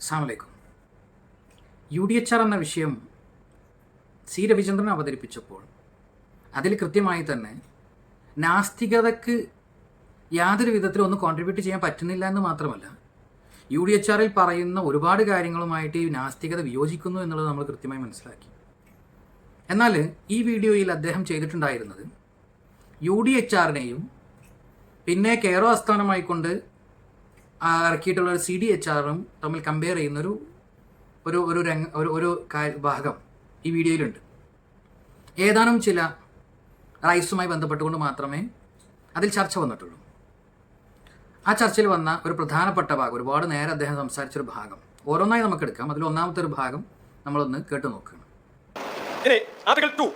അസ്സാമലൈക്കും U D H R എന്ന വിഷയം സി രവിചന്ദ്രൻ അവതരിപ്പിച്ചപ്പോൾ അതിൽ കൃത്യമായി തന്നെ നാസ്തികതയ്ക്ക് യാതൊരു വിധത്തിലും ഒന്നും കോൺട്രിബ്യൂട്ട് ചെയ്യാൻ പറ്റുന്നില്ല എന്ന് മാത്രമല്ല യു ഡി എച്ച് ആറിൽ പറയുന്ന ഒരുപാട് കാര്യങ്ങളുമായിട്ട് ഈ നാസ്തികത വിയോജിക്കുന്നു എന്നുള്ളത് നമ്മൾ കൃത്യമായി മനസ്സിലാക്കി. എന്നാൽ ഈ വീഡിയോയിൽ അദ്ദേഹം ചെയ്തിട്ടുണ്ടായിരുന്നത് യു ഡി എച്ച് ആറിനെയും പിന്നെ കെയറോ ആസ്ഥാനമായിക്കൊണ്ട് ഇറക്കിയിട്ടുള്ള ഒരു സി ഡി എച്ച് ആറും തമ്മിൽ കമ്പയർ ചെയ്യുന്ന ഒരു ഒരു രംഗ ഒരു ഒരു ഭാഗം ഈ വീഡിയോയിലുണ്ട്. ഏതാനും ചില റൈസുമായി ബന്ധപ്പെട്ടുകൊണ്ട് മാത്രമേ അതിൽ ചർച്ച വന്നിട്ടുള്ളൂ. ആ ചർച്ചയിൽ വന്ന ഒരു പ്രധാനപ്പെട്ട ഭാഗം ഒരുപാട് നേരം അദ്ദേഹം സംസാരിച്ചൊരു ഭാഗം. ഓരോന്നായി നമുക്ക് എടുക്കാം അതിൽ ഒന്നാമത്തെ ഒരു ഭാഗം നമ്മളൊന്ന് കേട്ടു നോക്കുകയാണ്. Article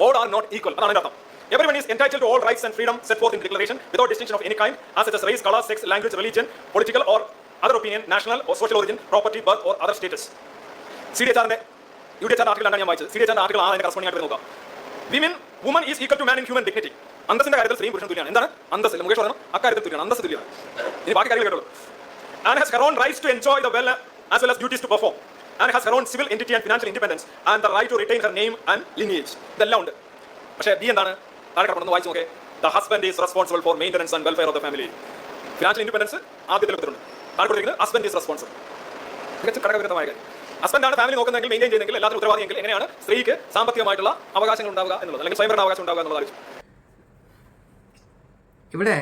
all are not equal അതാണ് അർത്ഥം is entitled to all rights and freedom set forth in the Declaration without distinction of any kind, as such as race, color, sex, language, religion, political or other opinion, national or social origin, property, birth or other status. C D H ആറിന്റെ U D H R article ഞാൻ വായിച്ചത് C D H R article ആണ് അതിന്റെ corresponding ആയിട്ട് നോക്കാം women woman is equal to man in human dignity അന്തസ്സിന്റെ കാര്യത്തിൽ സ്ത്രീ പുരുഷൻ തുല്യമാണ് എന്താണ് അന്തസ് മുകേഷ് പറഞ്ഞു അക്കാര്യത്തിൽ തുല്യമാണ് അന്തസ് തുല്യമാണ് ഇനി ബാക്കി കാര്യങ്ങൾ കേട്ടോളൂ and has her own rights to enjoy the well as well as duties to perform and has her own civil entity and financial independence and the right to retain her name and lineage ഇതെല്ലാം ഉണ്ട് പക്ഷേ B എന്താണ് താഴെ കിടക്കുന്നു വായിച്ചു നോക്കേ? The husband is responsible for maintenance and welfare of the family financial independence ആദ്യത്തിൽ എടുത്തിട്ടുണ്ട് താഴെ കൊടുത്തിരിക്കുന്നത്? ഹസ്ബൻഡ് ഈസ് റെസ്പോൺസിബിൾ മികച്ച ഘടകവിരുദ്ധമായ കാര്യം ഹസ്ബൻഡാണ് ഫാമിലി നോക്കുന്നതെങ്കിൽ മെയിന്റെയിൻ ചെയ്യുന്നെങ്കിൽ എല്ലാത്തിനും ഉത്തരവാദിയെങ്കിൽ എങ്ങനെയാണ്? സ്ത്രീക്ക് സാമ്പത്തികമായിട്ടുള്ള അവകാശങ്ങൾ ഉണ്ടാവുക എന്നുള്ളത് അല്ലെങ്കിൽ സ്വയംഭരണ അവകാശം ഉണ്ടാവുക എന്നുള്ളത് ഇവിടെ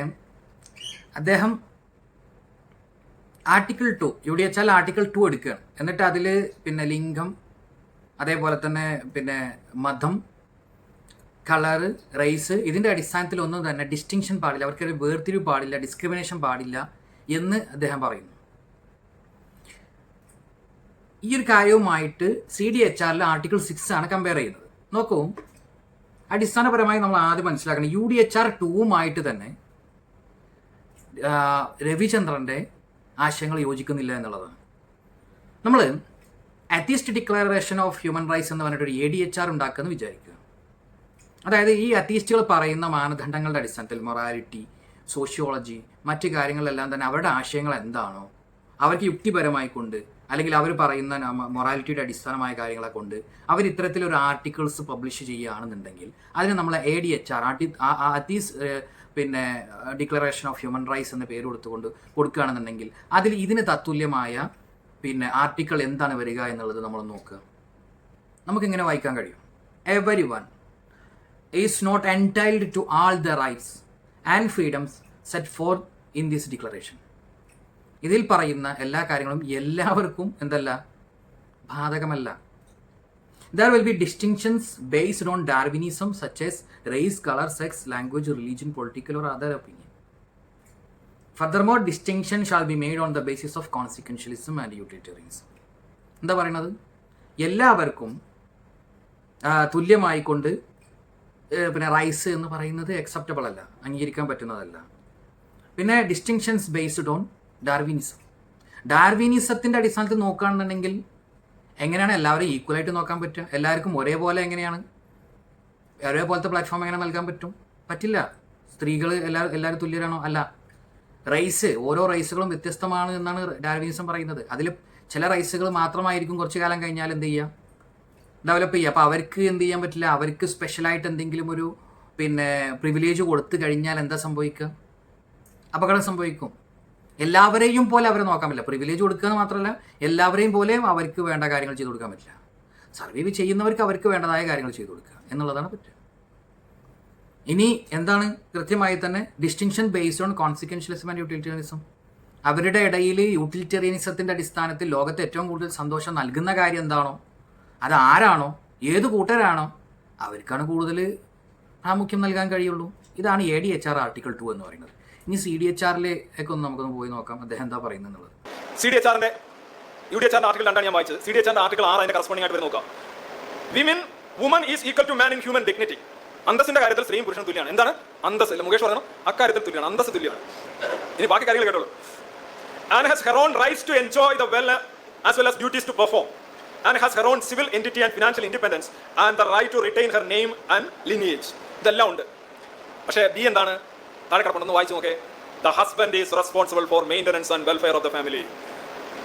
അദ്ദേഹം article two U D article two എടുക്കുകയാണ്. എന്നിട്ട് അതിൽ പിന്നെ ലിംഗം അതേപോലെ തന്നെ പിന്നെ മതം കളറ് റേസ് ഇതിന്റെ അടിസ്ഥാനത്തിൽ ഒന്നും തന്നെ ഡിസ്റ്റിങ്ഷൻ പാടില്ല. അവർക്കൊരു വേർതിരിവ് പാടില്ല ഡിസ്ക്രിമിനേഷൻ പാടില്ല എന്ന് അദ്ദേഹം പറയുന്നു. ഈ ഒരു കാര്യവുമായിട്ട് സി ഡി എച്ച് ആറിലെ ആർട്ടിക്കിൾ സിക്സ് ആണ് കമ്പയർ ചെയ്യുന്നത്. നോക്കൂ. അടിസ്ഥാനപരമായി നമ്മൾ ആദ്യം മനസ്സിലാക്കണം. യു ഡി എച്ച് ആർ ടൂവുമായിട്ട് തന്നെ രവിചന്ദ്രന്റെ ആശയങ്ങൾ യോജിക്കുന്നില്ല എന്നുള്ളതാണ്. നമ്മൾ atheist declaration of human rights എന്ന് പറഞ്ഞിട്ട് ഒരു എ ഡി എച്ച് ആർ ഉണ്ടാക്കുമെന്ന് വിചാരിക്കുക. അതായത് ഈ അത്തീസ്റ്റുകൾ പറയുന്ന മാനദണ്ഡങ്ങളുടെ അടിസ്ഥാനത്തിൽ മൊറാലിറ്റി സോഷ്യോളജി മറ്റു കാര്യങ്ങളെല്ലാം തന്നെ അവരുടെ ആശയങ്ങൾ എന്താണോ അവർക്ക് യുക്തിപരമായി കൊണ്ട് അല്ലെങ്കിൽ അവർ പറയുന്ന മൊറാലിറ്റിയുടെ അടിസ്ഥാനമായ കാര്യങ്ങളെ കൊണ്ട് അവർ ഇത്തരത്തിലൊരു ആർട്ടിക്കിൾസ് പബ്ലിഷ് ചെയ്യുകയാണെന്നുണ്ടെങ്കിൽ അതിന് നമ്മൾ എ ഡി എച്ച് ആർ ആർട്ടി അതീസ് പിന്നെ ഡിക്ലറേഷൻ ഓഫ് ഹ്യൂമൻ റൈറ്റ്സ് എന്ന പേര് കൊടുത്തുകൊണ്ട് കൊടുക്കുകയാണെന്നുണ്ടെങ്കിൽ അതിൽ ഇതിന് തത്തുല്യമായ പിന്നെ ആർട്ടിക്കിൾ എന്താണ് വരിക എന്നുള്ളത് നമ്മൾ നോക്കുക. നമുക്കിങ്ങനെ വായിക്കാൻ കഴിയും. Everyone is not entitled to all the rights and freedoms set for in this declaration ഇതിൽ പറയുന്ന എല്ലാ കാര്യങ്ങളും എല്ലാവർക്കും എന്തല്ല? ബാധകമല്ല. There will be distinctions based on Darwinism such as race colour sex language religion political or other opinion furthermore distinction shall be made on the basis of consequentialism and utilitarianism എന്താ പറയണത് എല്ലാവർക്കും തുല്യമായിക്കൊണ്ട് പിന്നെ റൈസ് എന്ന് പറയുന്നത് acceptable അല്ല അംഗീകരിക്കാൻ പറ്റുന്നതല്ല. പിന്നെ ഡിസ്റ്റിങ്ഷൻസ് ബേസ്ഡ് ഓൺ ഡാർവിനിസം ഡാർവിനിസത്തിന്റെ അടിസ്ഥാനത്തിൽ നോക്കുകയാണെന്നുണ്ടെങ്കിൽ എങ്ങനെയാണ് എല്ലാവരും ഈക്വലായിട്ട് നോക്കാൻ പറ്റുക? എല്ലാവർക്കും ഒരേപോലെ എങ്ങനെയാണ്? ഒരേപോലത്തെ പ്ലാറ്റ്ഫോം എങ്ങനെ നൽകാൻ പറ്റും? പറ്റില്ല. സ്ത്രീകൾ എല്ലാ എല്ലാവരും തുല്യരാണോ? അല്ല. റൈസ് ഓരോ റൈസുകളും വ്യത്യസ്തമാണ് എന്നാണ് ഡാർവിനിസം പറയുന്നത്. അതിൽ ചില റൈസുകൾ മാത്രമായിരിക്കും കുറച്ച് കാലം കഴിഞ്ഞാൽ എന്ത് ചെയ്യുക? ഡെവലപ്പ് ചെയ്യുക. അപ്പോൾ അവർക്ക് എന്ത് ചെയ്യാൻ പറ്റില്ല? അവർക്ക് സ്പെഷ്യലായിട്ട് എന്തെങ്കിലും ഒരു പിന്നെ പ്രിവിലേജ് കൊടുത്തു കഴിഞ്ഞാൽ എന്താ സംഭവിക്കുക? അപകടം സംഭവിക്കും. എല്ലാവരെയും പോലെ അവരെ നോക്കാൻ പറ്റില്ല. പ്രിവിലേജ് കൊടുക്കുക എന്ന് മാത്രമല്ല എല്ലാവരെയും പോലെ അവർക്ക് വേണ്ട കാര്യങ്ങൾ ചെയ്തു കൊടുക്കാൻ പറ്റില്ല. സർവൈവ് ചെയ്യുന്നവർക്ക് അവർക്ക് വേണ്ടതായ കാര്യങ്ങൾ ചെയ്തു കൊടുക്കുക എന്നുള്ളതാണ് പറ്റുക. ഇനി എന്താണ്? കൃത്യമായി തന്നെ distinction based on consequentialism and utilitarianism അവരുടെ ഇടയിൽ യൂട്ടിലിറ്റേറിയനിസത്തിന്റെ അടിസ്ഥാനത്തിൽ ലോകത്ത് ഏറ്റവും കൂടുതൽ സന്തോഷം നൽകുന്ന കാര്യം എന്താണോ അത് ആരാണോ ഏത് കൂട്ടരാണോ? അവർക്കാണ് കൂടുതൽ പ്രാമുഖ്യം നൽകാൻ കഴിയുള്ളൂ. ഇതാണ് A D H R article two എന്ന് പറയുന്നത്. ഇനി സി ഡി എച്ച് ആറിലേക്ക് ഒന്ന് നമുക്കൊന്ന് പോയി നോക്കാം. അദ്ദേഹം എന്താ പറയുന്നത് എന്നുള്ളത്. സി ഡി എച്ച് ആറിന്റെ യു ഡി എച്ച് ആറിന്റെ രണ്ടാണ് ഞാൻ വായിച്ചത്. സി ഡി എച്ച് ആറിന്റെ ആർട്ടിക്കൽ ആറ് അതിന്റെ കറസ്പോണ്ടിങ് ആയിട്ട് നോക്കാം. Women woman is equal to man in human dignity അന്തസ്സിന്റെ കാര്യത്തിൽ സ്ത്രീയും പുരുഷനും തുല്യമാണ്. എന്താണ്? അന്തസ് അല്ല? മുകേഷ് പറയണം അക്കാര്യത്തിൽ തുല്യമാണ്. അന്തസ് തുല്യമാണ്. ഇനി ബാക്കി കാര്യങ്ങൾ കേട്ടോളൂ. And has her own rights to enjoy the well as well as duties to perform and has her own civil entity and financial independence and the right to retain her name and lineage. ഇതെല്ലാം ഉണ്ട്. പക്ഷേ B എന്താണ്? താഴെ കിടപ്പുണ്ടെന്ന് വായിച്ചു നോക്കേ. The husband is responsible for maintenance and welfare of the family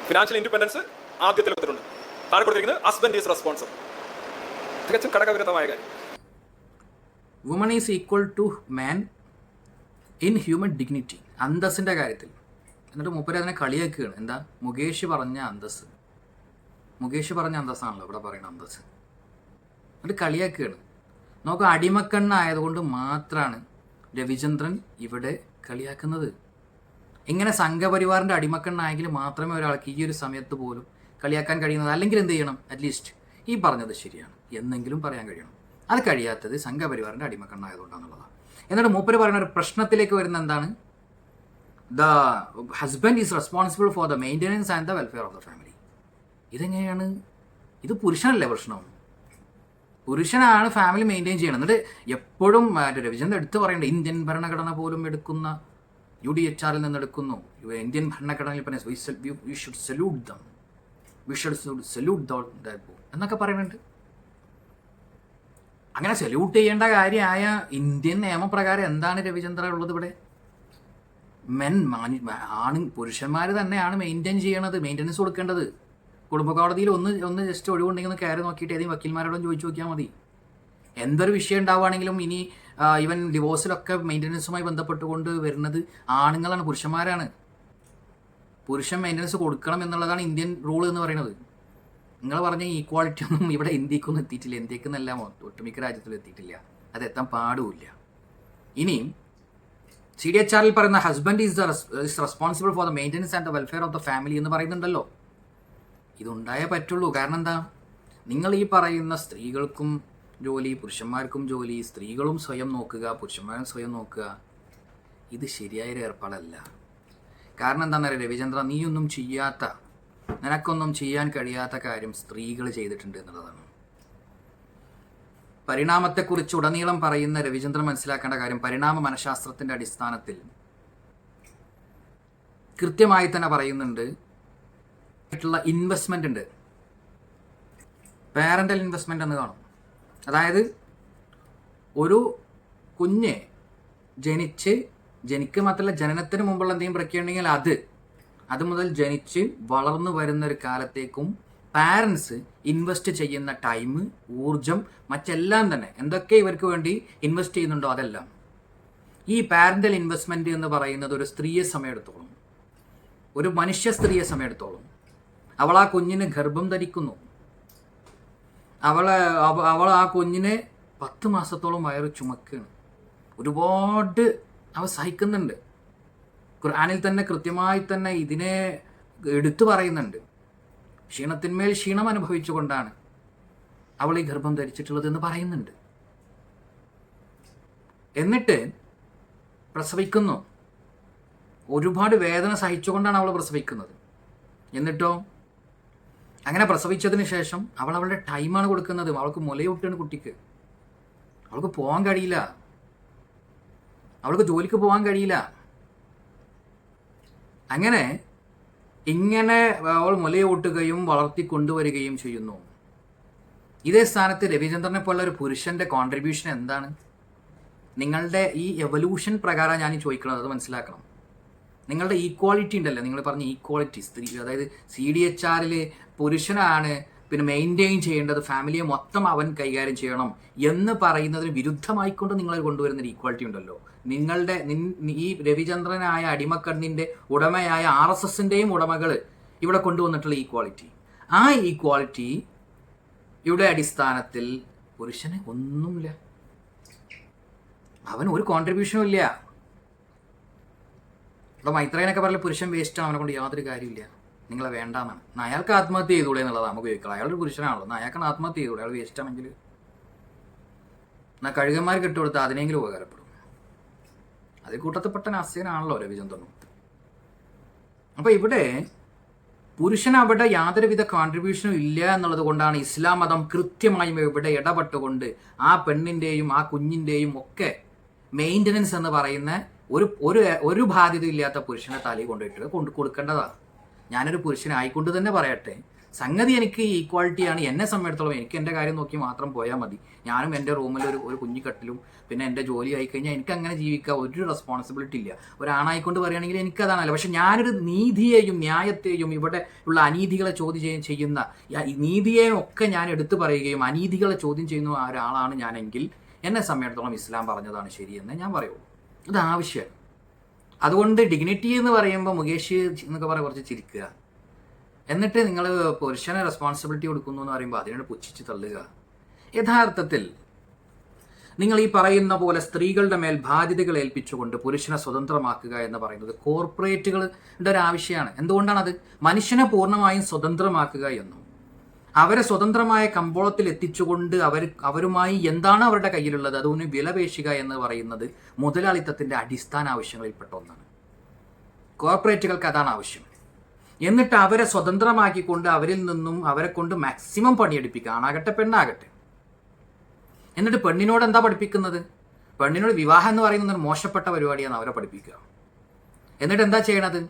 financial independence ആദ്യത്തിൽ എടുത്തിട്ടുണ്ട്. താഴെ കൊടുത്തിരിക്കുന്നത് ഹസ്ബൻഡ് ഈസ് റെസ്പോൺസിബിൾ തികച്ചും ഘടകവിരുദ്ധമായ കാര്യം. Woman is equal to man in human dignity അന്തസ്സിന്റെ കാര്യത്തിൽ. എന്നിട്ട് മൂപ്പര് അതിനെ കളിയാക്കുകയാണ്. എന്താ? മുകേഷ് പറഞ്ഞ അന്തസ് മുകേഷ് പറഞ്ഞ അന്തസ്സാണല്ലോ ഇവിടെ പറയുന്ന അന്തസ് എന്നിട്ട് കളിയാക്കുകയാണ്. നമുക്ക് അടിമക്കണ്ണായതുകൊണ്ട് മാത്രമാണ് രവിചന്ദ്രൻ ഇവിടെ കളിയാക്കുന്നത്. ഇങ്ങനെ സംഘപരിവാറിന്റെ അടിമക്കണ്ണായെങ്കിൽ മാത്രമേ ഒരാൾക്ക് ഈ ഒരു സമയത്ത് പോലും കളിയാക്കാൻ കഴിയുന്നത്. അല്ലെങ്കിൽ എന്ത് ചെയ്യണം? അറ്റ്ലീസ്റ്റ് ഈ പറഞ്ഞത് ശരിയാണ്. എന്നെങ്കിലും പറയാൻ കഴിയണം. അത് കഴിയാത്തത് സംഘപരിവാറിന്റെ അടിമക്കണ്ണായതുകൊണ്ടാണെന്നുള്ളതാണ് എന്നിട്ട് മൂപ്പര് പറയുന്ന ഒരു പ്രശ്നത്തിലേക്ക് വരുന്ന എന്താണ്? The husband is responsible for the maintenance and the welfare of the family ഇതെങ്ങനെയാണ്? ഇത് പുരുഷനല്ലേ പ്രശ്നം? പുരുഷനാണ് ഫാമിലി മെയിന്റെയിൻ ചെയ്യണം. എന്നിട്ട് എപ്പോഴും മറ്റേ രവിചന്ദ്രൻ എടുത്തു പറയേണ്ട ഇന്ത്യൻ ഭരണഘടന പോലും എടുക്കുന്ന യു ഡി എച്ച് ആറിൽ നിന്ന് എടുക്കുന്നു. ഇന്ത്യൻ ഭരണഘടനയിൽ പറയുന്നത് സല്യൂട്ട് ദം വി സല്യൂട്ട് എന്നൊക്കെ പറയുന്നുണ്ട്. അങ്ങനെ സല്യൂട്ട് ചെയ്യേണ്ട കാര്യമായ ഇന്ത്യൻ നിയമപ്രകാരം എന്താണ് രവിചന്ദ്ര ഉള്ളത് ഇവിടെ? മെൻ ആണ് പുരുഷന്മാർ തന്നെയാണ് മെയിന്റെയിൻ ചെയ്യണത് മെയിന്റനൻസ് കൊടുക്കേണ്ടത്. കുടുംബ കോടതിയിൽ ഒന്ന് ഒന്ന് ജസ്റ്റ് ഒഴിവുണ്ടെങ്കിൽ ഒന്ന് കയറി നോക്കിയിട്ട് ഏതെങ്കിലും വക്കീൽമാരോടും ചോദിച്ചു നോക്കിയാൽ മതി. എന്തൊരു വിഷയം ഉണ്ടാവുകയാണെങ്കിലും ഇനി ഇവൻ ഡിവോഴ്സിലൊക്കെ മെയിന്റനൻസുമായി ബന്ധപ്പെട്ടുകൊണ്ട് വരുന്നത് ആണുങ്ങളാണ് പുരുഷന്മാരാണ്. പുരുഷൻ മെയിന്റനൻസ് കൊടുക്കണം എന്നുള്ളതാണ് ഇന്ത്യൻ റൂൾ എന്ന് പറയുന്നത്. നിങ്ങൾ പറഞ്ഞ ഈക്വാളിറ്റി ഒന്നും ഇവിടെ ഇന്ത്യക്കൊന്നും എത്തിയിട്ടില്ല. ഇന്ത്യയ്ക്ക് എന്നല്ല ഒട്ടുമിക്ക രാജ്യത്തിലും എത്തിയിട്ടില്ല. അത് എത്താൻ പാടുമില്ല. ഇനിയും സി ഡി എച്ച് ആറിൽ പറയുന്ന husband is the responsible for the maintenance and the welfare of the family എന്ന് പറയുന്നുണ്ടല്ലോ. ഇതുണ്ടായേ പറ്റുള്ളൂ. കാരണം എന്താ? നിങ്ങൾ ഈ പറയുന്ന സ്ത്രീകൾക്കും ജോലി പുരുഷന്മാർക്കും ജോലി സ്ത്രീകളും സ്വയം നോക്കുക പുരുഷന്മാരും സ്വയം നോക്കുക ഇത് ശരിയായൊരു ഏർപ്പാടല്ല. കാരണം എന്താണെന്നറിയാം രവിചന്ദ്ര നീയൊന്നും ചെയ്യാത്ത നിനക്കൊന്നും ചെയ്യാൻ കഴിയാത്ത കാര്യം സ്ത്രീകൾ ചെയ്തിട്ടുണ്ട് എന്നുള്ളതാണ്. പരിണാമത്തെക്കുറിച്ച് ഉടനീളം പറയുന്ന രവിചന്ദ്രൻ മനസ്സിലാക്കേണ്ട കാര്യം പരിണാമ മനഃശാസ്ത്രത്തിന്റെ അടിസ്ഥാനത്തിൽ കൃത്യമായി തന്നെ പറയുന്നുണ്ട് ആയിട്ടുള്ള ഇൻവെസ്റ്റ്മെന്റ് ഉണ്ട്. പാരന്റൽ ഇൻവെസ്റ്റ്മെന്റ് എന്ന് കാണും. അതായത് ഒരു കുഞ്ഞ് ജനിച്ച് ജനിക്കുക മാത്രമല്ല ജനനത്തിന് മുമ്പുള്ള എന്തെങ്കിലും പ്രക്രിയ അത് അത് മുതൽ ജനിച്ച് വളർന്നു വരുന്ന ഒരു കാലത്തേക്കും പാരൻസ് ഇൻവെസ്റ്റ് ചെയ്യുന്ന ടൈം ഊർജം മറ്റെല്ലാം തന്നെ എന്തൊക്കെ ഇവർക്ക് വേണ്ടി ഇൻവെസ്റ്റ് ചെയ്യുന്നുണ്ടോ അതെല്ലാം. ഈ പാരന്റൽ ഇൻവെസ്റ്റ്മെന്റ് എന്ന് പറയുന്നത് ഒരു സ്ത്രീയെ സമയമെടുത്തോളും. ഒരു മനുഷ്യ സ്ത്രീയെ സമയമെടുത്തോളും. അവൾ ആ കുഞ്ഞിന് ഗർഭം ധരിക്കുന്നു. അവളെ അവൾ ആ കുഞ്ഞിനെ പത്ത് മാസത്തോളം വയറ് ചുമക്കുകയാണ്. ഒരുപാട് അവ സഹിക്കുന്നുണ്ട്. ഖുർആാനിൽ തന്നെ കൃത്യമായി തന്നെ ഇതിനെ എടുത്തു പറയുന്നുണ്ട്. ക്ഷീണത്തിന്മേൽ ക്ഷീണം അനുഭവിച്ചുകൊണ്ടാണ് അവൾ ഈ ഗർഭം ധരിച്ചിട്ടുള്ളത് എന്ന് പറയുന്നുണ്ട്. എന്നിട്ട് പ്രസവിക്കുന്നു. ഒരുപാട് വേദന സഹിച്ചുകൊണ്ടാണ് അവൾ പ്രസവിക്കുന്നത്. എന്നിട്ടോ? അങ്ങനെ പ്രസവിച്ചതിന് ശേഷം അവൾ അവളുടെ ടൈമാണ് കൊടുക്കുന്നത്. അവൾക്ക് മുലയൂട്ടാണ് കുട്ടിക്ക്. അവൾക്ക് പോകാൻ കഴിയില്ല. അവൾക്ക് ജോലിക്ക് പോകാൻ കഴിയില്ല. അങ്ങനെ ഇങ്ങനെ അവൾ മുലയൂട്ടുകയും വളർത്തി കൊണ്ടുവരികയും ചെയ്യുന്നു. ഇതേ സ്ഥാനത്ത് രവിചന്ദ്രനെ പോലുള്ള ഒരു പുരുഷന്റെ കോൺട്രിബ്യൂഷൻ എന്താണ്? നിങ്ങളുടെ ഈ എവല്യൂഷൻ പ്രകാരം ഞാൻ ചോദിക്കണം അത് മനസ്സിലാക്കണം. നിങ്ങളുടെ ഈക്വാളിറ്റി ഉണ്ടല്ലോ. നിങ്ങൾ പറഞ്ഞ ഈക്വാളിറ്റി സ്ത്രീ അതായത് സി ഡി എച്ച് ആറിൽ പുരുഷനാണ് പിന്നെ മെയിന്റെയിൻ ചെയ്യേണ്ടത് ഫാമിലിയെ മൊത്തം അവൻ കൈകാര്യം ചെയ്യണം എന്ന് പറയുന്നതിന് വിരുദ്ധമായിക്കൊണ്ട് നിങ്ങൾ കൊണ്ടുവരുന്ന ഒരു ഈക്വാളിറ്റി ഉണ്ടല്ലോ. നിങ്ങളുടെ ഈ രവിചന്ദ്രനായ അടിമക്കണ്ണിന്റെ ഉടമയായ ആർ എസ് എസിന്റെയും ഉടമകൾ ഇവിടെ കൊണ്ടുവന്നിട്ടുള്ള ഈക്വാളിറ്റി ആ ഈക്വാളിറ്റി ഇവിടെ അടിസ്ഥാനത്തിൽ പുരുഷന് ഒന്നുമില്ല. അവൻ ഒരു കോൺട്രിബ്യൂഷനും ഇല്ല. ഇവിടെ മൈത്രേനൊക്കെ പറഞ്ഞ പുരുഷൻ വേസ്റ്റാണ് അവനെ കൊണ്ട് യാതൊരു കാര്യമില്ല നിങ്ങളെ വേണ്ടാന്നാണ്. അയാൾക്ക് ആത്മഹത്യ ചെയ്തൂടെ എന്നുള്ളത് നമുക്ക് ചോദിക്കണം അയാളൊരു പുരുഷനാണല്ലോ. എന്നാൽ അയാൾക്കാണ് ആത്മഹത്യ ചെയ്തൂടെ? അയാൾ വേസ്റ്റാണെങ്കിൽ എന്നാൽ കഴുകന്മാർ കിട്ടുകൊടുത്ത് അതിനെങ്കിലും ഉപകാരപ്പെടും. അതിൽ കൂട്ടത്തിൽപ്പെട്ട നാസ്തികനാണല്ലോ രവിചന്ദ്രനും അപ്പൊ ഇവിടെ പുരുഷൻ അവിടെ യാതൊരുവിധ കോൺട്രിബ്യൂഷനും ഇല്ല എന്നുള്ളത് കൊണ്ടാണ് ഇസ്ലാം മതം കൃത്യമായും ഇവിടെ ഇടപെട്ടുകൊണ്ട് ആ പെണ്ണിന്റെയും ആ കുഞ്ഞിന്റെയും ഒക്കെ മെയിന്റനൻസ് എന്ന് പറയുന്ന ഒരു ഒരു ഒരു ബാധ്യത ഇല്ലാത്ത പുരുഷനെ തലയിൽ കൊണ്ടുപോയിട്ട് കൊണ്ട് കൊടുക്കേണ്ടതാണ്. ഞാനൊരു പുരുഷനായിക്കൊണ്ട് തന്നെ പറയട്ടെ. സംഗതി എനിക്ക് ഈക്വാളിറ്റിയാണ് എന്നെ സംബന്ധിച്ചിടത്തോളം എനിക്ക് എന്റെ കാര്യം നോക്കി മാത്രം പോയാൽ മതി. ഞാനും എന്റെ റൂമിൽ ഒരു ഒരു കുഞ്ഞിക്കട്ടിലും പിന്നെ എന്റെ ജോലി ആയിക്കഴിഞ്ഞാൽ എനിക്ക് അങ്ങനെ ജീവിക്കാൻ ഒരു റെസ്പോൺസിബിലിറ്റി ഇല്ല. ഒരാണായിക്കൊണ്ട് പറയുകയാണെങ്കിൽ എനിക്കതാണല്ലോ പക്ഷെ ഞാനൊരു നീതിയെയും ന്യായത്തെയും ഇവിടെ ഉള്ള അനീതികളെ ചോദ്യം ചെയ്യുന്ന നീതിയെയും ഒക്കെ ഞാൻ എടുത്തു പറയുകയും അനീതികളെ ചോദ്യം ചെയ്യുന്ന ഒരാളാണ് ഞാനെങ്കിൽ എന്നെ സംബന്ധിച്ചിടത്തോളം ഇസ്ലാം പറഞ്ഞതാണ് ശരിയെന്ന് ഞാൻ പറയുള്ളൂ. ഇത് ആവശ്യമാണ്. അതുകൊണ്ട് ഡിഗ്നിറ്റി എന്ന് പറയുമ്പോൾ മുകേഷ് എന്നൊക്കെ പറയാൻ കുറച്ച് ചിരിക്കുക. എന്നിട്ട് നിങ്ങൾ പുരുഷനെ റെസ്പോൺസിബിലിറ്റി കൊടുക്കുന്നു എന്ന് പറയുമ്പോൾ അതിനോട് പുച്ഛിച്ച് തള്ളുക. യഥാർത്ഥത്തിൽ നിങ്ങൾ ഈ പറയുന്ന പോലെ സ്ത്രീകളുടെ മേൽ ബാധ്യതകൾ ഏൽപ്പിച്ചുകൊണ്ട് പുരുഷനെ സ്വതന്ത്രമാക്കുക എന്ന് പറയുന്നത് കോർപ്പറേറ്റുകളുടെ ഒരു ആവശ്യമാണ്. അത് മനുഷ്യനെ പൂർണമായും സ്വതന്ത്രമാക്കുക എന്നും. അവരെ സ്വതന്ത്രമായ കമ്പോളത്തിൽ എത്തിച്ചുകൊണ്ട് അവർ അവരുമായി എന്താണ് അവരുടെ കയ്യിലുള്ളത്? അതൊന്ന് വിലപേശുക എന്ന് പറയുന്നത് മുതലാളിത്തത്തിന്റെ അടിസ്ഥാന ആവശ്യങ്ങളിൽപ്പെട്ട ഒന്നാണ്. കോർപ്പറേറ്റുകൾക്ക് അതാണ് ആവശ്യം. എന്നിട്ട് അവരെ സ്വതന്ത്രമാക്കിക്കൊണ്ട് അവരിൽ നിന്നും അവരെ കൊണ്ട് മാക്സിമം പണിയെടുപ്പിക്കുക. ആണാകട്ടെ പെണ്ണാകട്ടെ. എന്നിട്ട് പെണ്ണിനോട് എന്താ പഠിപ്പിക്കുന്നത്? പെണ്ണിനോട് വിവാഹം എന്ന് പറയുന്നത് മോശപ്പെട്ട പരിപാടിയാണ് അവരെ പഠിപ്പിക്കുക. എന്നിട്ട് എന്താ ചെയ്യണത്?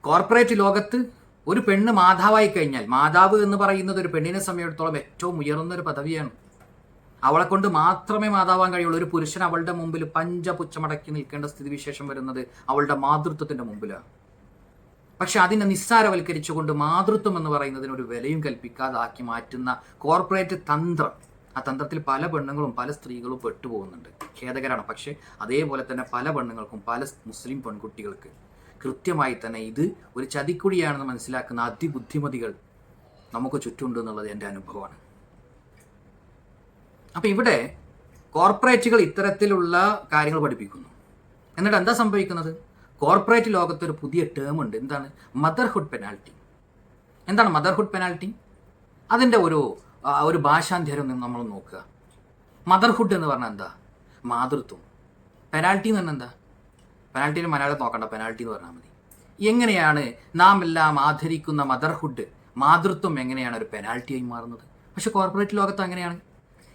കോർപ്പറേറ്റ് ലോകത്ത് ഒരു പെണ്ണ് മാതാവായി കഴിഞ്ഞാൽ മാതാവ് എന്ന് പറയുന്നത് ഒരു പെണ്ണിനെ സമയത്തോളം ഏറ്റവും ഉയർന്ന ഒരു പദവിയാണ്. അവളെ കൊണ്ട് മാത്രമേ മാതാവാൻ കഴിയുള്ളൂ. ഒരു പുരുഷൻ അവളുടെ മുമ്പിൽ പഞ്ചപുച്ചമടക്കി നിൽക്കേണ്ട സ്ഥിതിവിശേഷം വരുന്നത് അവളുടെ മാതൃത്വത്തിന്റെ മുമ്പിലാണ്. പക്ഷെ അതിനെ നിസ്സാരവൽക്കരിച്ചുകൊണ്ട് മാതൃത്വം എന്ന് പറയുന്നതിന് ഒരു വിലയും കൽപ്പിക്കാതാക്കി മാറ്റുന്ന കോർപ്പറേറ്റ് തന്ത്രം ആ തന്ത്രത്തിൽ പല പെണ്ണുങ്ങളും പല സ്ത്രീകളും പെട്ടുപോകുന്നുണ്ട്. ഖേദകരാണ്. പക്ഷെ അതേപോലെ തന്നെ പല പെണ്ണുങ്ങൾക്കും പല മുസ്ലിം പെൺകുട്ടികൾക്ക് കൃത്യമായി തന്നെ ഇത് ഒരു ചതിക്കുഴിയാണെന്ന് മനസ്സിലാക്കുന്ന അതിബുദ്ധിമതികൾ നമുക്ക് ചുറ്റുണ്ട് എന്നുള്ളത് എന്റെ അനുഭവമാണ്. അപ്പം ഇവിടെ കോർപ്പറേറ്റുകൾ ഇത്തരത്തിലുള്ള കാര്യങ്ങൾ പഠിപ്പിക്കുന്നു. എന്നിട്ട് എന്താ സംഭവിക്കുന്നത്? കോർപ്പറേറ്റ് ലോകത്ത് ഒരു പുതിയ ടേം ഉണ്ട്. എന്താണ്? മദർഹുഡ് പെനാൽറ്റി എന്താണ് മദർഹുഡ് പെനാൽറ്റി അതിന്റെ ഒരു ഒരു ഭാഷാന്തരം നമ്മൾ നോക്കുക. മദർഹുഡ് എന്ന് പറഞ്ഞാൽ എന്താ? മാതൃത്വം. പെനാൽറ്റി എന്ന് പറഞ്ഞാൽ എന്താ? പെനാൽറ്റിന് മലയാളം നോക്കണ്ട പെനാൽറ്റി എന്ന് പറഞ്ഞാൽ മതി. എങ്ങനെയാണ് നാം എല്ലാം ആദരിക്കുന്ന മദർഹുഡ് മാതൃത്വം എങ്ങനെയാണ് ഒരു പെനാൽറ്റിയായി മാറുന്നത്? പക്ഷെ കോർപ്പറേറ്റ് ലോകത്ത് അങ്ങനെയാണ്.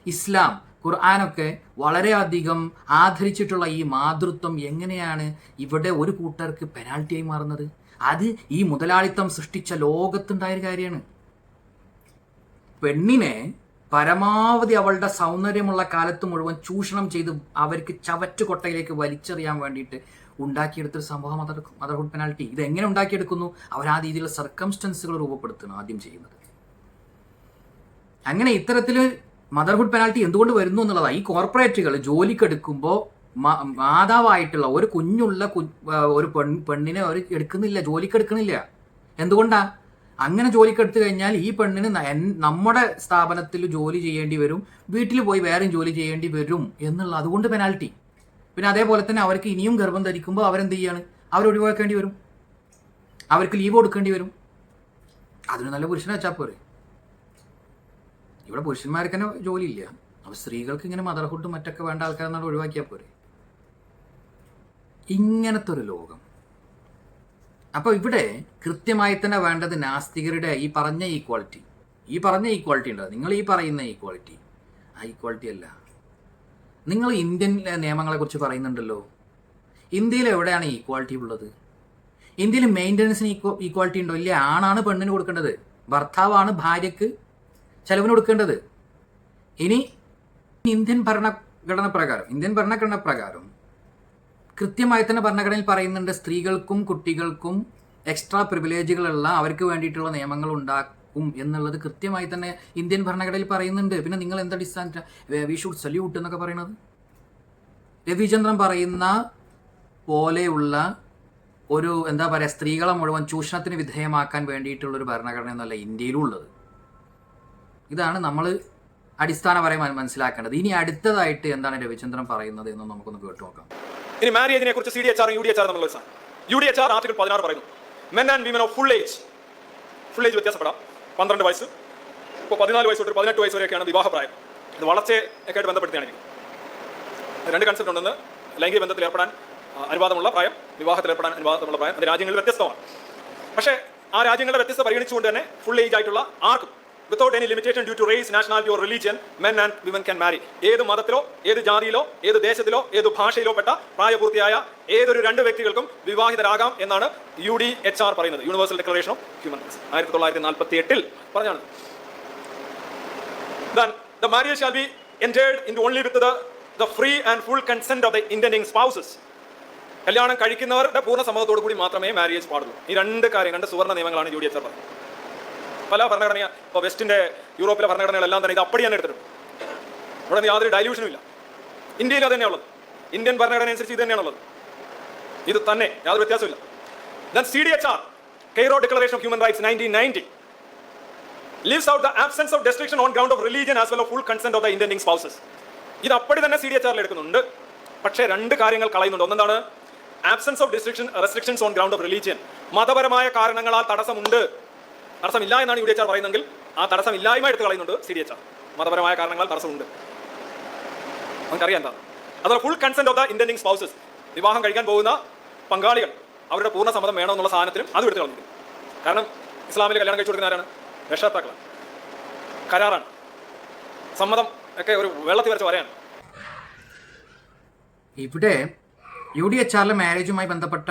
ഇസ്ലാം ഖുർആാനൊക്കെ വളരെയധികം ആദരിച്ചിട്ടുള്ള ഈ മാതൃത്വം എങ്ങനെയാണ് ഇവിടെ ഒരു കൂട്ടർക്ക് പെനാൽറ്റിയായി മാറുന്നത്? അത് ഈ മുതലാളിത്തം സൃഷ്ടിച്ച ലോകത്തുണ്ടായൊരു കാര്യമാണ്. പെണ്ണിനെ പരമാവധി അവളുടെ സൗന്ദര്യമുള്ള കാലത്ത് മുഴുവൻ ചൂഷണം ചെയ്ത് അവർക്ക് ചവറ്റുകൊട്ടയിലേക്ക് വലിച്ചെറിയാൻ വേണ്ടിയിട്ട് ഉണ്ടാക്കിയെടുത്തൊരു സംഭവം മദർ മദർഹുഡ് പെനാൽറ്റി ഇത് എങ്ങനെ ഉണ്ടാക്കിയെടുക്കുന്നു? അവർ ആ രീതിയിലുള്ള സർക്കംസ്റ്റൻസുകൾ രൂപപ്പെടുത്തുന്നു ആദ്യം ചെയ്യുന്നത്. അങ്ങനെ ഇത്തരത്തിൽ മദർഹുഡ് പെനാൽറ്റി എന്തുകൊണ്ട് വരുന്നു എന്നുള്ളതാണ് ഈ കോർപ്പറേറ്റുകൾ ജോലിക്കെടുക്കുമ്പോൾ മാതാവായിട്ടുള്ള ഒരു കുഞ്ഞുള്ള ഒരു പെൺ പെണ്ണിനെ അവർ എടുക്കുന്നില്ല ജോലിക്കെടുക്കുന്നില്ല എന്തുകൊണ്ടാ? അങ്ങനെ ജോലിക്കെടുത്തു കഴിഞ്ഞാൽ ഈ പെണ്ണിന് നമ്മുടെ സ്ഥാപനത്തിൽ ജോലി ചെയ്യേണ്ടി വരും വീട്ടിൽ പോയി വേറെയും ജോലി ചെയ്യേണ്ടി വരും എന്നുള്ള അതുകൊണ്ട് പെനാൽറ്റി പിന്നെ അതേപോലെ തന്നെ അവർക്ക് ഇനിയും ഗർഭം ധരിക്കുമ്പോൾ അവരെന്ത് ചെയ്യാണ്? അവർ ഒഴിവാക്കേണ്ടി വരും. അവർക്ക് ലീവ് കൊടുക്കേണ്ടി വരും. അതിന് നല്ല പുരുഷനെ വെച്ചാൽ പോരെ. ഇവിടെ പുരുഷന്മാർക്ക് തന്നെ ജോലിയില്ല. അപ്പോൾ സ്ത്രീകൾക്ക് ഇങ്ങനെ മദർഹുഡും മറ്റൊക്കെ വേണ്ട ആൾക്കാരെന്നാണ് ഒഴിവാക്കിയാൽ പോരെ. ഇങ്ങനത്തെ ഒരു ലോകം. അപ്പോൾ ഇവിടെ കൃത്യമായി തന്നെ വേണ്ടത് നാസ്തികരുടെ ഈ പറഞ്ഞ ഈക്വാളിറ്റി ഈ പറഞ്ഞ ഈക്വാളിറ്റി ഉണ്ടോ? നിങ്ങൾ ഈ പറയുന്ന ഈക്വാളിറ്റി ആ ഈക്വാളിറ്റി അല്ല. നിങ്ങൾ ഇന്ത്യൻ നിയമങ്ങളെ കുറിച്ച് പറയുന്നുണ്ടല്ലോ. ഇന്ത്യയിൽ എവിടെയാണ് ഈക്വാളിറ്റി ഉള്ളത്? ഇന്ത്യയിൽ മെയിന്റനൻസിന് ഈക്വ ഈക്വാളിറ്റി ഉണ്ടോ? ഇല്ല ആണാണ് പെണ്ണിന് കൊടുക്കേണ്ടത്. ഭർത്താവാണ് ഭാര്യക്ക് ചെലവിന് കൊടുക്കേണ്ടത്. ഇനി ഇന്ത്യൻ ഭരണഘടന പ്രകാരം ഇന്ത്യൻ ഭരണഘടന പ്രകാരം കൃത്യമായി തന്നെ ഭരണഘടനയിൽ പറയുന്നുണ്ട് സ്ത്രീകൾക്കും കുട്ടികൾക്കും എക്സ്ട്രാ പ്രിവിലേജുകളുള്ള അവർക്ക് വേണ്ടിയിട്ടുള്ള നിയമങ്ങൾ ഉണ്ടാക്കും എന്നുള്ളത് കൃത്യമായി തന്നെ ഇന്ത്യൻ ഭരണഘടനയിൽ പറയുന്നുണ്ട്. പിന്നെ നിങ്ങൾ എന്താ ഡിസ്റ്റാൻ വി ഷുഡ് സല്യൂട്ട് എന്നൊക്കെ പറയുന്നത് രവിചന്ദ്രൻ പറയുന്ന പോലെയുള്ള ഒരു എന്താ പറയുക സ്ത്രീകളെ മുഴുവൻ ചൂഷണത്തിന് വിധേയമാക്കാൻ വേണ്ടിയിട്ടുള്ള ഒരു ഭരണഘടന എന്നല്ല ഇന്ത്യയിലുള്ളത്. ഇതാണ് നമ്മൾ അടിസ്ഥാനപരമായി മനസ്സിലാക്കേണ്ടത്. ഇനി അടുത്തതായിട്ട് എന്താണ് രവിചന്ദ്രൻ പറയുന്നത് എന്ന് നമുക്കൊന്ന് കേട്ടു നോക്കാം. ഇനി മാരേജിനെ കുറിച്ച് C D H R U D H R നമ്മൾ U D H R article പതിനാറ് പറയുന്നു. Men and women of full age full age വ്യത്യാസപ്പെടാം. പന്ത്രണ്ട് വയസ്സ്. ഇപ്പോൾ പതിനാല് വയസ്സ് തൊട്ട് പതിനെട്ട് വയസ്സ് വരെയൊക്കെയാണ് വിവാഹപ്രായം ഇത് വളർച്ചയൊക്കെ ആയിട്ട് ബന്ധപ്പെടുത്തിയാണ് ഇത് രണ്ട് കൺസെപ്റ്റ് ഉണ്ടെന്ന് ലൈംഗിക ബന്ധത്തിൽ ഏർപ്പെടാൻ അനുവാദമുള്ള പ്രായം വിവാഹത്തിൽ ഏർപ്പെടാൻ അനുവാദമുള്ള പ്രായം അത് രാജ്യങ്ങളിൽ വ്യത്യസ്തമാണ്. പക്ഷേ ആ രാജ്യങ്ങളുടെ വ്യത്യസ്ത പരിഗണിച്ചുകൊണ്ട് തന്നെ ഫുൾ ഏജ് ആയിട്ടുള്ള ആർക്കും without any limitation due to race nationality or religion men and women can marry ഏത് മതത്തിലോ ഏത് ജാതിയിലോ ഏത് ദേശത്തിലോ ഏത് ഭാഷയിലോ പെട്ട പ്രായപൂർത്തിയായ ഏതൊരു രണ്ട് വ്യക്തികൾക്കും വിവാഹിതരാകാം എന്നാണ് യു ഡി എച്ച് ആർ പറയുന്നത്. Universal declaration of human rights ആയിരത്തി തൊള്ളായിരത്തി നാൽപ്പത്തി എട്ടിൽ പറഞ്ഞാണ്. Then the marriage shall be entered into only with the the free and full consent of the intending spouses. കല്യാണം കഴിക്കുന്നവരുടെ പൂർണ സമ്മതത്തോടു കൂടി മാത്രമേ മാരേജ് പാടുള്ളൂ. ഈ രണ്ട് കാര്യം രണ്ട് സുവർണ നിയമങ്ങളാണ് യു ഡി എച്ച് പറഞ്ഞത് പല ഭരണഘടന ഇപ്പോൾ വെസ്റ്റിന്റെ യൂറോപ്പിലെ ഭരണഘടനകളെല്ലാം തന്നെ ഇത് അപ്പടി തന്നെ എടുത്തിട്ടുണ്ട്. ഇവിടെ യാതൊരു ഡൈല്യൂഷനും ഇല്ല. ഇന്ത്യയിൽ അത് തന്നെയുള്ളത് ഇന്ത്യൻ ഭരണഘടന അനുസരിച്ച് ഇത് തന്നെയാണുള്ളത് ഇത് തന്നെ യാതൊരു വ്യത്യാസമില്ല then C D H R Cairo declaration of human rights nineteen ninety leaves out the absence of restriction on ground of religion as well full consent of the Indian spouses ഇത് അപ്പടി തന്നെ സി ഡി എച്ച് ആറിൽ എടുക്കുന്നുണ്ട്. പക്ഷേ രണ്ട് കാര്യങ്ങൾ കളയുന്നുണ്ട്. ഒന്നെന്താണ്? Absence of restriction restrictions on ground of religion മതപരമായ കാരണങ്ങളാൽ തടസ്സമുണ്ട്. തടസ്സമില്ല എന്നാണ് യു ഡി എച്ച് ആർ പറയുന്നെങ്കിൽ ആ തടസ്സമില്ലായ്മ എടുത്ത് കളയുന്നുണ്ട് സി ഡി എച്ച് ആർ. മതപരമായ കാരണങ്ങളാൽ തടസ്സമുണ്ട്. നമുക്കറിയാം എന്താ? അതുപോലെ full consent of the intending spouses വിവാഹം കഴിക്കാൻ പോകുന്ന പങ്കാളികൾ അവരുടെ പൂർണ സമ്മതം വേണമെന്നുള്ള സാധനത്തിലും അത് എടുത്ത് കളഞ്ഞു കാരണം ഇസ്ലാമിൽ കല്യാണം കഴിച്ചു കൊടുക്കുന്ന ആരാണ്? രക്ഷകർത്താക്കളാണ്. കരാറാണ്. സമ്മതം ഒക്കെ ഒരു വെള്ളത്തിൽ വരച്ച് പറയാണ് ഇവിടെ യു ഡി എച്ച് ആറിലെ മാരേജുമായി ബന്ധപ്പെട്ട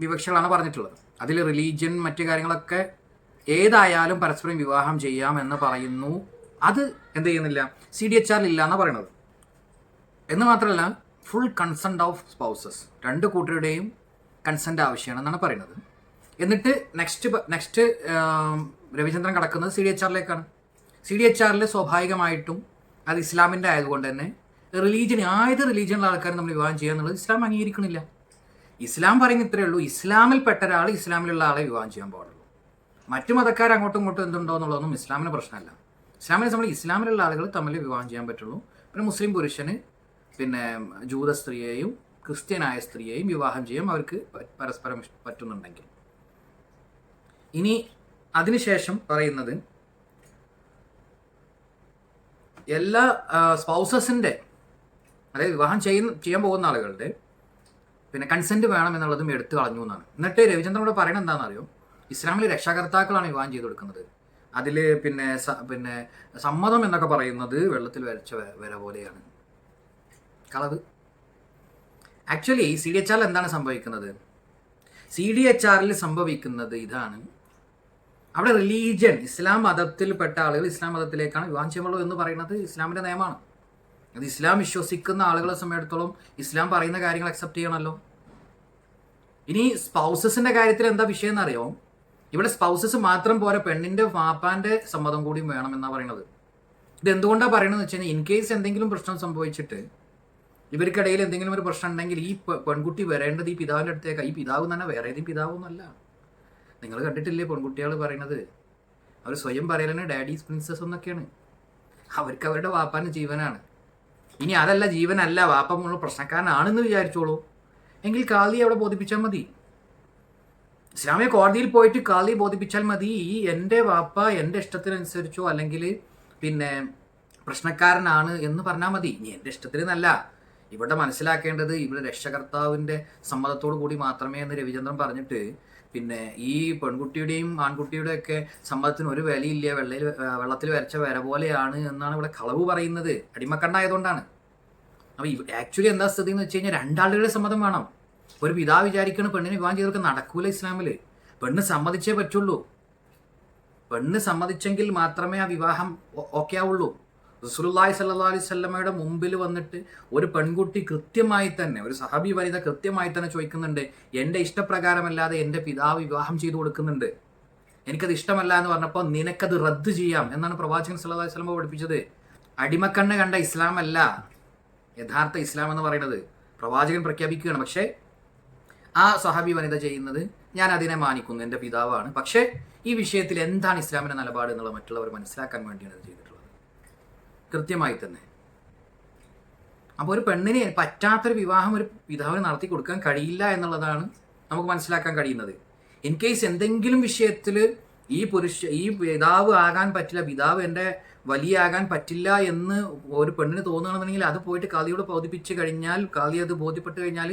വിവക്ഷകളാണ് പറഞ്ഞിട്ടുള്ളത്. അതിൽ റിലീജിയൻ മറ്റു കാര്യങ്ങളൊക്കെ ഏതായാലും പരസ്പരം വിവാഹം ചെയ്യാം എന്ന് പറയുന്നു. അത് എന്ത് ചെയ്യുന്നില്ല? സി ഡി എച്ച് ആറിൽ ഇല്ല എന്നാണ് പറയുന്നത് എന്ന് മാത്രമല്ല ഫുൾ കൺസെന്റ് ഓഫ് സ്പൗസസ് രണ്ട് കൂട്ടരുടെയും കൺസെന്റ് ആവശ്യമാണെന്നാണ് പറയുന്നത്. എന്നിട്ട് നെക്സ്റ്റ് നെക്സ്റ്റ് രവിചന്ദ്രൻ കടക്കുന്നത് സി ഡി എച്ച് ആറിലേക്കാണ് സി ഡി എച്ച് ആറിൽ സ്വാഭാവികമായിട്ടും അത് ഇസ്ലാമിന്റെ ആയതുകൊണ്ട് തന്നെ റിലീജിയൻ ഏത് റിലീജിയനുള്ള ആൾക്കാരെ നമ്മൾ വിവാഹം ചെയ്യുക എന്നുള്ളത് ഇസ്ലാം അംഗീകരിക്കണില്ല. ഇസ്ലാം പറയുന്ന ഇത്രയേ ഉള്ളൂ. ഇസ്ലാമിൽപ്പെട്ട ഒരാൾ ഇസ്ലാമിലുള്ള ആളെ വിവാഹം ചെയ്യാൻ പാടുള്ളൂ. മറ്റു മതക്കാർ അങ്ങോട്ടും ഇങ്ങോട്ടും എന്തുണ്ടോ എന്നുള്ളതൊന്നും ഇസ്ലാമിന് പ്രശ്നമല്ല. ഇസ്ലാമിനെ നമ്മൾ ഇസ്ലാമിലുള്ള ആളുകൾ തമ്മിൽ വിവാഹം ചെയ്യാൻ പറ്റുള്ളൂ. പിന്നെ മുസ്ലിം പുരുഷന് പിന്നെ ജൂത സ്ത്രീയെയും ക്രിസ്ത്യനായ സ്ത്രീയെയും വിവാഹം ചെയ്യാൻ അവർക്ക് പരസ്പരം പറ്റുന്നുണ്ടെങ്കിൽ. ഇനി അതിനുശേഷം പറയുന്നത് എല്ലാ സ്പൗസസിന്റെ അതായത് വിവാഹം ചെയ്യുന്ന ചെയ്യാൻ പോകുന്ന ആളുകളുടെ പിന്നെ കൺസെന്റ് വേണം എന്നുള്ളതും എടുത്തു കളഞ്ഞു എന്നാണ്. എന്നിട്ട് രവിചന്ദ്രനോട് പറയണത് എന്താണെന്നറിയോ? ഇസ്ലാമിൽ രക്ഷാകർത്താക്കളാണ് വിവാഹം ചെയ്തു കൊടുക്കുന്നത്. അതിൽ പിന്നെ പിന്നെ സമ്മതം എന്നൊക്കെ പറയുന്നത് വെള്ളത്തിൽ വരച്ച വര പോലെയാണ്. കളവ്. ആക്ച്വലി സി ഡി എച്ച് ആറിൽ എന്താണ് സംഭവിക്കുന്നത്? സി ഡി എച്ച് ആറിൽ സംഭവിക്കുന്നത് ഇതാണ്. അവിടെ റിലീജിയൻ ഇസ്ലാം മതത്തിൽപ്പെട്ട ആളുകൾ ഇസ്ലാം മതത്തിലേക്കാണ് വിവാഹം ചെയ്യുള്ളൂ എന്ന് പറയുന്നത് ഇസ്ലാമിന്റെ നിയമമാണ്. അത് ഇസ്ലാം വിശ്വസിക്കുന്ന ആളുകളെ സമയത്തോളം ഇസ്ലാം പറയുന്ന കാര്യങ്ങൾ അക്സെപ്റ്റ് ചെയ്യണമല്ലോ. ഇനി സ്പൗസസിന്റെ കാര്യത്തിൽ എന്താ വിഷയം എന്നറിയോ? ഇവിടെ സ്പൗസസ് മാത്രം പോലെ പെണ്ണിന്റെ വാപ്പാന്റെ സമ്മതം കൂടിയും വേണമെന്നാണ് പറയുന്നത് ഇത് എന്തുകൊണ്ടാണ് പറയുന്നത് വെച്ച് കഴിഞ്ഞാൽ ഇൻ കേസ് എന്തെങ്കിലും പ്രശ്നം സംഭവിച്ചിട്ട് ഇവർക്കിടയിൽ എന്തെങ്കിലും ഒരു പ്രശ്നം ഉണ്ടെങ്കിൽ ഈ പെൺകുട്ടി വരേണ്ടത് ഈ പിതാവിന്റെ അടുത്തേക്ക്. ഈ പിതാവ് തന്നെ വേറെ ഏതെങ്കിലും പിതാവൊന്നുമല്ല നിങ്ങൾ കണ്ടിട്ടില്ലേ പെൺകുട്ടികൾ പറയണത്? അവർ സ്വയം പറയലാണ് ഡാഡീസ് പ്രിൻസസ് എന്നൊക്കെയാണ്. അവർക്ക് അവരുടെ വാപ്പാന്റെ ജീവനാണ്. ഇനി അതല്ല ജീവനല്ല വാപ്പ മുഴുവൻ പ്രശ്നക്കാരനാണെന്ന് വിചാരിച്ചോളൂ. എങ്കിൽ കാളി അവിടെ ബോധിപ്പിച്ചാൽ മതി. ഇസ്ലാമിക കോടതിയിൽ പോയിട്ട് കാളി ബോധിപ്പിച്ചാൽ മതി. ഈ എന്റെ വാപ്പ എന്റെ ഇഷ്ടത്തിനനുസരിച്ചോ അല്ലെങ്കിൽ പിന്നെ പ്രശ്നക്കാരനാണ് എന്ന് പറഞ്ഞാൽ മതി. ഇനി എന്റെ ഇഷ്ടത്തിനല്ല. ഇവിടെ മനസ്സിലാക്കേണ്ടത് ഇവിടെ രക്ഷകർത്താവിന്റെ സമ്മതത്തോടു കൂടി മാത്രമേ എന്ന് രവിചന്ദ്രൻ പറഞ്ഞിട്ട് പിന്നെ ഈ പെൺകുട്ടിയുടെയും ആൺകുട്ടിയുടെയും ഒക്കെ സമ്മതത്തിന് ഒരു വിലയില്ല. വെള്ളയിൽ വെള്ളത്തിൽ വരച്ച വര പോലെയാണ് എന്നാണ് ഇവിടെ കളവ് പറയുന്നത്. അടിമക്കണ്ണായതുകൊണ്ടാണ്. അപ്പോൾ ആക്ച്വലി എന്താ സ്ഥിതി എന്ന് വെച്ച് കഴിഞ്ഞാൽ രണ്ടാളുകളുടെ സമ്മതം വേണം. ഒരു പിതാവ് വിചാരിക്കണ പെണ്ണിനെ വിവാഹം ചെയ്തൊക്കെ നടക്കൂല ഇസ്ലാമിൽ പെണ്ണ് സമ്മതിച്ചേ പറ്റുള്ളൂ. പെണ്ണ് സമ്മതിച്ചെങ്കിൽ മാത്രമേ ആ വിവാഹം ഓക്കെ ആവുള്ളൂ. റസൂലുള്ളാഹി സല്ലാ അലൈഹി വസല്ലമയുടെ മുമ്പിൽ വന്നിട്ട് ഒരു പെൺകുട്ടി കൃത്യമായി തന്നെ ഒരു സഹാബി വനിത കൃത്യമായി തന്നെ ചോദിക്കുന്നുണ്ട് എന്റെ ഇഷ്ടപ്രകാരമല്ലാതെ എന്റെ പിതാവ് വിവാഹം ചെയ്തു കൊടുക്കുന്നുണ്ട്. എനിക്കത് ഇഷ്ടമല്ല എന്ന് പറഞ്ഞപ്പോൾ നിനക്കത് റദ്ദ് ചെയ്യാം എന്നാണ് പ്രവാചകൻ സല്ലാ അലൈഹി വസല്ലമ പഠിപ്പിച്ചത്. അടിമക്കണ്ണ് കണ്ട ഇസ്ലാം അല്ല യഥാർത്ഥ ഇസ്ലാം എന്ന് പറയുന്നത്. പ്രവാചകൻ പ്രഖ്യാപിക്കുകയാണ്. പക്ഷേ ആ സഹാബി വനിത ചെയ്യുന്നത് ഞാൻ അതിനെ മാനിക്കുന്നു എന്റെ പിതാവാണ്. പക്ഷേ ഈ വിഷയത്തിൽ എന്താണ് ഇസ്ലാമിന്റെ നിലപാട് എന്നുള്ളത് മറ്റുള്ളവർ മനസ്സിലാക്കാൻ വേണ്ടിയാണ് ഇത് ചെയ്തിട്ടുള്ളത്. കൃത്യമായി തന്നെ. അപ്പോൾ ഒരു പെണ്ണിന് പറ്റാത്തൊരു വിവാഹം ഒരു പിതാവിന് നടത്തി കൊടുക്കാൻ കഴിയില്ല എന്നുള്ളതാണ് നമുക്ക് മനസ്സിലാക്കാൻ കഴിയുന്നത്. ഇൻ കേസ് എന്തെങ്കിലും വിഷയത്തിൽ ഈ പുരുഷ ഈ പിതാവ് ആകാൻ പറ്റില്ല പിതാവ് എന്റെ വലിയ ആകാൻ പറ്റില്ല എന്ന് ഒരു പെണ്ണിന് തോന്നുകയാണെന്നുണ്ടെങ്കിൽ അത് പോയിട്ട് കാളിയോട് ബോധിപ്പിച്ച് കഴിഞ്ഞാൽ കാളി അത് ബോധ്യപ്പെട്ട് കഴിഞ്ഞാൽ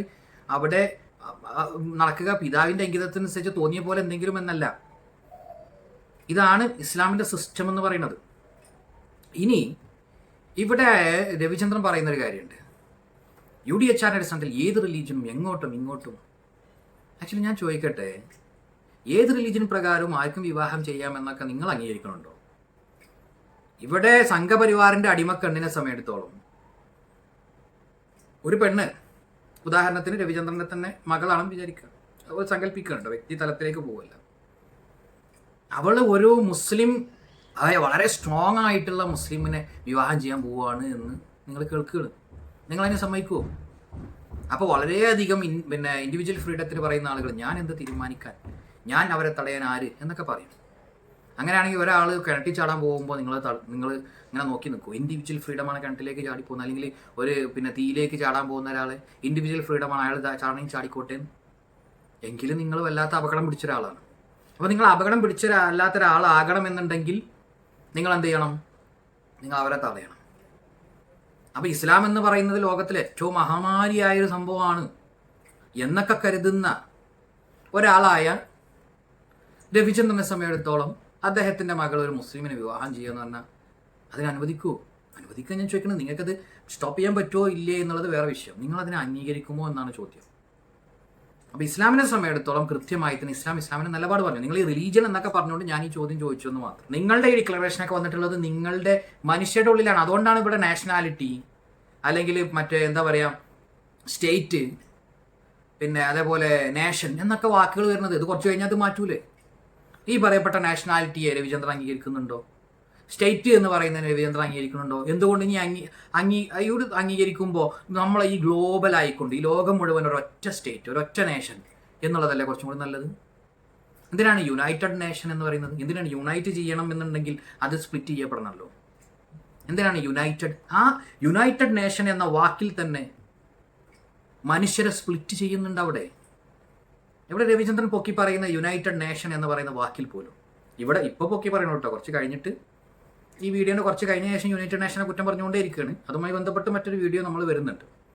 അവിടെ നടക്കുക. പിതാവിന്റെ അംഗീതത്തിനനുസരിച്ച് തോന്നിയ പോലെ എന്തെങ്കിലും എന്നല്ല. ഇതാണ് ഇസ്ലാമിന്റെ സിസ്റ്റം എന്ന് പറയുന്നത്. ഇനി ഇവിടെ രവിചന്ദ്രൻ പറയുന്നൊരു കാര്യമുണ്ട്. യു ഡി എച്ച് ആറിന്റെ അടിസ്ഥാനത്തിൽ ഏത് റിലീജിയനും എങ്ങോട്ടും ഇങ്ങോട്ടും ആക്ച്വലി ഞാൻ ചോദിക്കട്ടെ ഏത് റിലീജിയൻ പ്രകാരവും ആർക്കും വിവാഹം ചെയ്യാമെന്നൊക്കെ നിങ്ങൾ അംഗീകരിക്കണുണ്ടോ? ഇവിടെ സംഘപരിവാറിന്റെ അടിമക്കണ്ണിനെ സമയത്തോളം ഒരു പെണ്ണ് ഉദാഹരണത്തിന് രവിചന്ദ്രനെ തന്നെ മകളാണെന്ന് വിചാരിക്കുക. സങ്കല്പിക്കുന്നുണ്ട്. വ്യക്തി തലത്തിലേക്ക് പോകില്ല അവൾ ഒരു മുസ്ലിം അതായത് വളരെ സ്ട്രോങ് ആയിട്ടുള്ള മുസ്ലിമിനെ വിവാഹം ചെയ്യാൻ പോവുകയാണ് എന്ന് നിങ്ങൾ കേൾക്കുകയാണ്. നിങ്ങൾ അതിനെ സമ്മതിക്കുമോ അപ്പോൾ വളരെയധികം ഇൻ പിന്നെ ഇൻഡിവിജ്വൽ ഫ്രീഡത്തിന് പറയുന്ന ആളുകൾ ഞാൻ എന്ത് തീരുമാനിക്കാൻ? ഞാൻ അവരെ തടയാൻ ആര്? എന്നൊക്കെ പറയും. അങ്ങനെയാണെങ്കിൽ ഒരാൾ കിണറ്റിൽ ചാടാൻ പോകുമ്പോൾ നിങ്ങൾ നിങ്ങൾ ഇങ്ങനെ നോക്കി നിൽക്കും. ഇൻഡിവിജ്വൽ ഫ്രീഡമാണ് കിണറ്റിലേക്ക് ചാടി പോകുന്നത് അല്ലെങ്കിൽ ഒരു പിന്നെ തീയിലേക്ക് ചാടാൻ പോകുന്ന ഒരാൾ ഇൻഡിവിജ്വൽ ഫ്രീഡമാണ് അയാൾ ചാടണമെങ്കിൽ ചാടിക്കോട്ടെ. എങ്കിലും നിങ്ങൾ വല്ലാത്ത അപകടം പിടിച്ച ഒരാളാണ്. അപ്പോൾ നിങ്ങൾ അപകടം പിടിച്ച അല്ലാത്ത അല്ലാത്ത ഒരാളാകണമെന്നുണ്ടെങ്കിൽ നിങ്ങൾ എന്ത് ചെയ്യണം? നിങ്ങൾ അവരെ തടയണം. അപ്പോൾ ഇസ്ലാം എന്ന് പറയുന്നത് ലോകത്തിലെ ഏറ്റവും മഹാമാരിയായ ഒരു സംഭവമാണ് എന്നൊക്കെ കരുതുന്ന ഒരാളായ രവിചന്ദ്രനെ സമയത്തോളം അദ്ദേഹത്തിന്റെ മകൾ ഒരു മുസ്ലിമിനെ വിവാഹം ചെയ്യുമെന്ന് പറഞ്ഞാൽ അതിനെ അനുവദിക്കുമോ അനുവദിക്കാൻ ഞാൻ ചോദിക്കുന്നത് നിങ്ങൾക്കത് സ്റ്റോപ്പ് ചെയ്യാൻ പറ്റുമോ ഇല്ലേ എന്നുള്ളത് വേറെ വിഷയം. നിങ്ങൾ അതിനെ അംഗീകരിക്കുമോ എന്നാണ് ചോദ്യം. അപ്പോൾ ഇസ്ലാമിനെ സമയത്തോളം കൃത്യമായി തന്നെ ഇസ്ലാം ഇസ്ലാമിനെ നിലപാട് പറഞ്ഞു. നിങ്ങൾ ഈ റിലീജിയൻ എന്നൊക്കെ പറഞ്ഞുകൊണ്ട് ഞാൻ ഈ ചോദ്യം ചോദിച്ചു എന്ന് മാത്രം. നിങ്ങളുടെ ഈ ഡിക്ലറേഷനൊക്കെ വന്നിട്ടുള്ളത് നിങ്ങളുടെ മനുഷ്യരുടെ ഉള്ളിലാണ്. അതുകൊണ്ടാണ് ഇവിടെ നാഷണാലിറ്റി അല്ലെങ്കിൽ മറ്റേ എന്താ പറയുക സ്റ്റേറ്റ് പിന്നെ അതേപോലെ നേഷൻ എന്നൊക്കെ വാക്കുകൾ വരുന്നത്. ഇത് കുറച്ച് കഴിഞ്ഞാൽ അത് മാറ്റൂലേ? ഈ പറയപ്പെട്ട നാഷണാലിറ്റിയെ രവിചന്ദ്രൻ അംഗീകരിക്കുന്നുണ്ടോ? സ്റ്റേറ്റ് എന്ന് പറയുന്നതിന് രവിചന്ദ്രൻ അംഗീകരിക്കുന്നുണ്ടോ? എന്തുകൊണ്ട് ഇനി അംഗീ അംഗീ ഇവിടെ അംഗീകരിക്കുമ്പോൾ നമ്മളെ ഈ ഗ്ലോബൽ ആയിക്കൊണ്ട് ഈ ലോകം മുഴുവൻ ഒരൊറ്റ സ്റ്റേറ്റ് ഒരൊറ്റ നേഷൻ എന്നുള്ളതല്ലേ കുറച്ചും കൂടി നല്ലത്? എന്തിനാണ് യുണൈറ്റഡ് നേഷൻ എന്ന് പറയുന്നത്? എന്തിനാണ് യുണൈറ്റ് ചെയ്യണം എന്നുണ്ടെങ്കിൽ അത് സ്പ്ലിറ്റ് ചെയ്യപ്പെടണമല്ലോ എന്തിനാണ് യുണൈറ്റഡ് ആ യുണൈറ്റഡ് നേഷൻ എന്ന വാക്കിൽ തന്നെ മനുഷ്യരെ സ്പ്ലിറ്റ് ചെയ്യുന്നുണ്ട് അവിടെ. ഇവിടെ രവിചന്ദ്രൻ പൊക്കി പറയുന്ന യുണൈറ്റഡ് നേഷൻ എന്ന് പറയുന്ന വാക്കിൽ പോലും. ഇവിടെ ഇപ്പോൾ പൊക്കി പറയണ കേട്ടോ കുറച്ച് കഴിഞ്ഞിട്ട്. ഈ വീഡിയോയുടെ കുറച്ച് കഴിഞ്ഞ ശേഷം യുണൈറ്റഡ് നേഷനെ കുറ്റം പറഞ്ഞുകൊണ്ടേ ഇരിക്കുകയാണ് അതുമായി ബന്ധപ്പെട്ട് മറ്റൊരു വീഡിയോ നമ്മൾ വരുന്നുണ്ട്.